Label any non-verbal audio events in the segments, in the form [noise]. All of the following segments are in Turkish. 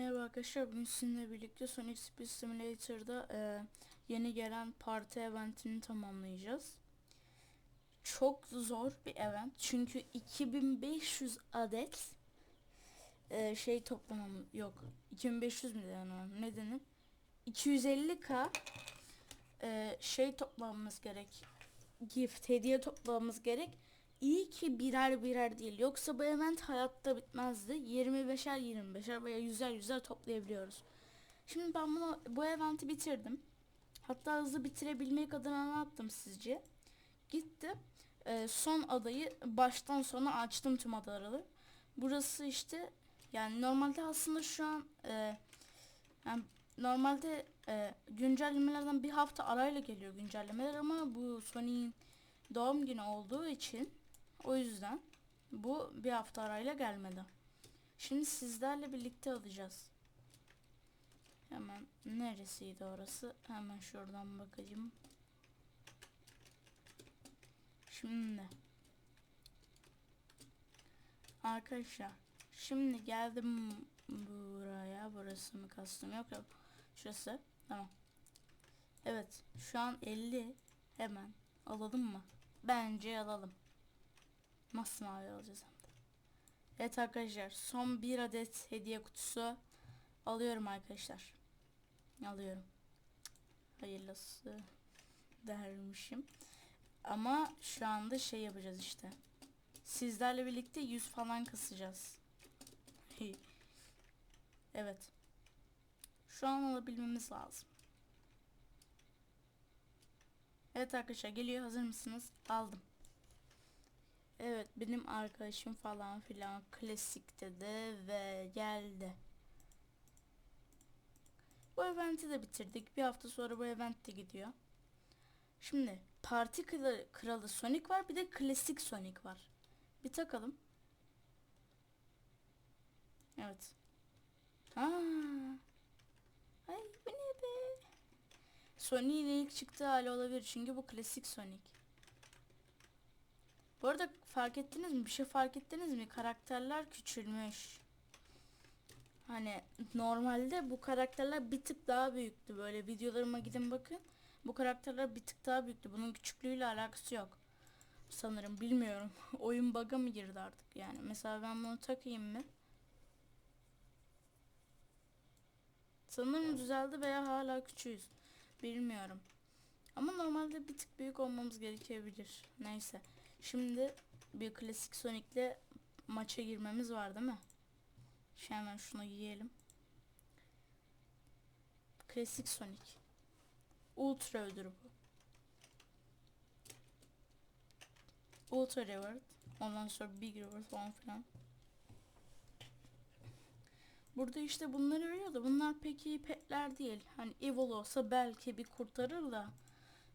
Merhaba arkadaşlar, bugün sizinle birlikte Sonic Speed Simulator'da e, yeni gelen parti eventini tamamlayacağız. Çok zor bir event çünkü 2500 adet e, şey toplamam yok 2500 mi yani ne denir 250k e, şey toplamamız gerek gift hediye toplamamız gerek İyi ki birer birer değil. Yoksa bu event hayatta bitmezdi. 25'er 25'er veya 100'er 100'er toplayabiliyoruz. Şimdi ben bunu bu eventi bitirdim. Hatta hızlı bitirebilmek adına ne yaptım sizce? Gittim. e, son adayı baştan sona açtım tüm adaları. Burası işte yani normalde aslında şu an e, yani normalde e, güncellemelerden bir hafta arayla geliyor güncellemeler ama bu Sony'in doğum günü olduğu için o yüzden bu bir hafta arayla gelmedi. Şimdi sizlerle birlikte alacağız. Hemen neresiydi orası? Hemen şuradan bakayım. Şimdi Arkadaşlar şimdi geldim buraya. Burası mı kastım? Yok yok. Şurası. Tamam. Evet. Şu an 50. Hemen alalım mı? Bence alalım. Masmavi alacağız. Evet arkadaşlar son bir adet hediye kutusu alıyorum arkadaşlar. Alıyorum. Hayırlısı dermişim. Ama şu anda şey yapacağız işte. Sizlerle birlikte yüz falan kısacağız. [laughs] evet. Şu an alabilmemiz lazım. Evet arkadaşlar geliyor hazır mısınız? Aldım. Evet benim arkadaşım falan filan klasikte de ve geldi. Bu eventi de bitirdik. Bir hafta sonra bu event de gidiyor. Şimdi parti kralı Sonic var bir de klasik Sonic var. Bir takalım. Evet. Aa. Ay bu ne be? Sonic'in ilk çıktığı hali olabilir çünkü bu klasik Sonic. Bu arada fark ettiniz mi? Bir şey fark ettiniz mi? Karakterler küçülmüş. Hani normalde bu karakterler bir tık daha büyüktü. Böyle videolarıma gidin bakın. Bu karakterler bir tık daha büyüktü. Bunun küçüklüğüyle alakası yok. Sanırım bilmiyorum. [laughs] Oyun bug'a mı girdi artık yani. Mesela ben bunu takayım mı? Sanırım düzeldi veya hala küçüğüz. Bilmiyorum. Ama normalde bir tık büyük olmamız gerekebilir. Neyse. Şimdi bir klasik Sonic'le maça girmemiz var değil mi? Şu hemen şunu yiyelim. Klasik Sonic. Ultra ödülü bu. Ultra Reward. Ondan sonra Big Reward falan filan. Burada işte bunları veriyor da bunlar pek iyi petler değil. Hani Evil olsa belki bir kurtarır da.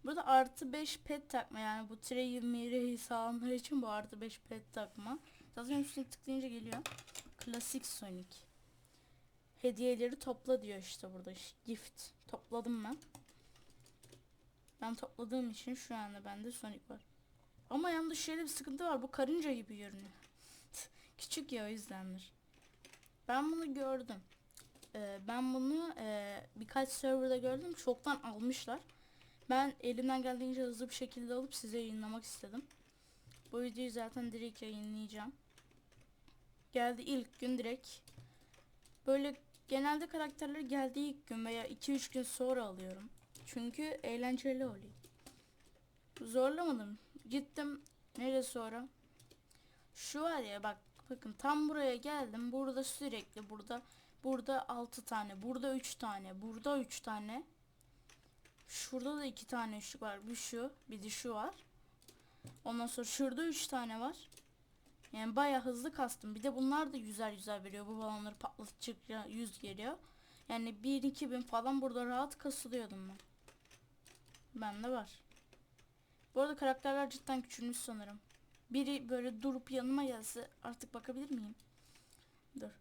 Burada artı 5 pet takma yani bu tire mire sağlamlar için bu artı 5 pet takma. Zaten üstüne tıklayınca geliyor. Klasik Sonic. Hediyeleri topla diyor işte burada. Gift. Topladım ben. Ben topladığım için şu anda bende Sonic var. Ama yalnız şöyle bir sıkıntı var. Bu karınca gibi görünüyor. [laughs] Küçük ya o yüzdendir. Ben bunu gördüm. Ee, ben bunu e, birkaç serverda gördüm. Çoktan almışlar. Ben elimden geldiğince hızlı bir şekilde alıp size yayınlamak istedim. Bu videoyu zaten direkt yayınlayacağım. Geldi ilk gün direkt. Böyle genelde karakterleri geldiği ilk gün veya 2-3 gün sonra alıyorum. Çünkü eğlenceli oluyor. Zorlamadım. Gittim. Nereye sonra? Şu var ya bak bakın tam buraya geldim. Burada sürekli burada burada 6 tane, burada 3 tane, burada 3 tane. Şurada da iki tane ışık var. Bir şu, bir de şu var. Ondan sonra şurada üç tane var. Yani baya hızlı kastım. Bir de bunlar da yüzer yüzer veriyor. Bu balonları patlattıkça yüz geliyor. Yani 1-2 bin falan burada rahat kasılıyordum ben. Bende var. Bu arada karakterler cidden küçülmüş sanırım. Biri böyle durup yanıma gelse artık bakabilir miyim? Dur.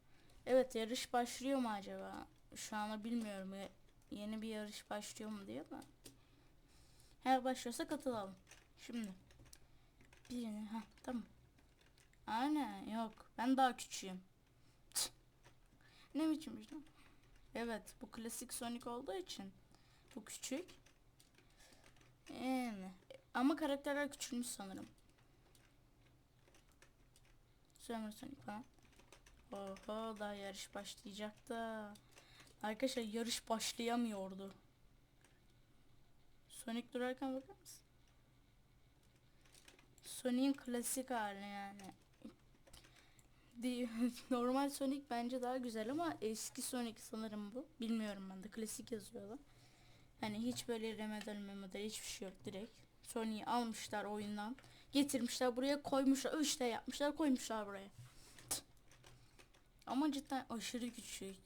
Evet yarış başlıyor mu acaba? Şu anda bilmiyorum. Yeni bir yarış başlıyor mu diye ama. Her başlıyorsa katılalım. Şimdi. Birini. ha tamam. Aynen yok. Ben daha küçüğüm. Ne biçim işte? Evet bu klasik Sonic olduğu için bu küçük. Yani ama karakterler küçülmüş sanırım. Summer Sonic falan. Oho daha yarış başlayacak da. Arkadaşlar yarış başlayamıyordu. Sonic durarken bakar mısın? Sonic'in klasik hali yani. [laughs] Normal Sonic bence daha güzel ama eski Sonic sanırım bu. Bilmiyorum ben de klasik yazıyorlar. Hani hiç böyle remedal memedal hiçbir şey yok direkt. Sonic'i almışlar oyundan. Getirmişler buraya koymuşlar. işte yapmışlar koymuşlar buraya. Ama cidden aşırı küçük.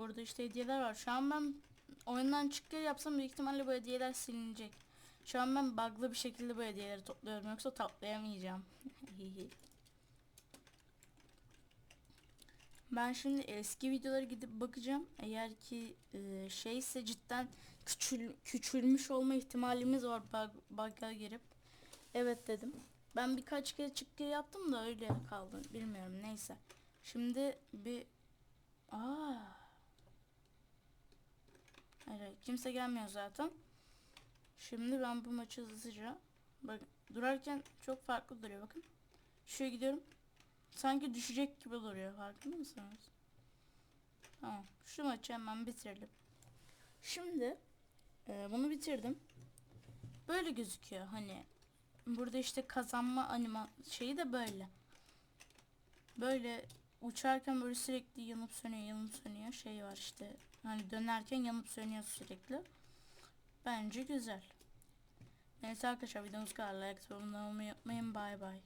Burada işte hediyeler var. Şu an ben oyundan çık gel yapsam büyük ihtimalle bu hediyeler silinecek. Şu an ben bug'lı bir şekilde bu hediyeleri topluyorum yoksa toplayamayacağım. [laughs] ben şimdi eski videolara gidip bakacağım. Eğer ki e, şeyse cidden küçül, küçülmüş olma ihtimalimiz var bug, bug'a girip. Evet dedim. Ben birkaç kere çık yaptım da öyle kaldı. Bilmiyorum neyse. Şimdi bir... Aa. Hayır, kimse gelmiyor zaten. Şimdi ben bu maçı hızlıca bak durarken çok farklı duruyor bakın. Şuraya gidiyorum. Sanki düşecek gibi duruyor farkında mısınız? Tamam. Şu maçı hemen bitirelim. Şimdi e, bunu bitirdim. Böyle gözüküyor hani. Burada işte kazanma anima şeyi de böyle. Böyle uçarken böyle sürekli yanıp sönüyor yanıp sönüyor şey var işte. Hani dönerken yanıp sönüyor sürekli. Bence güzel. Neyse arkadaşlar videomuz kadar like abone olmayı unutmayın. Bay bay.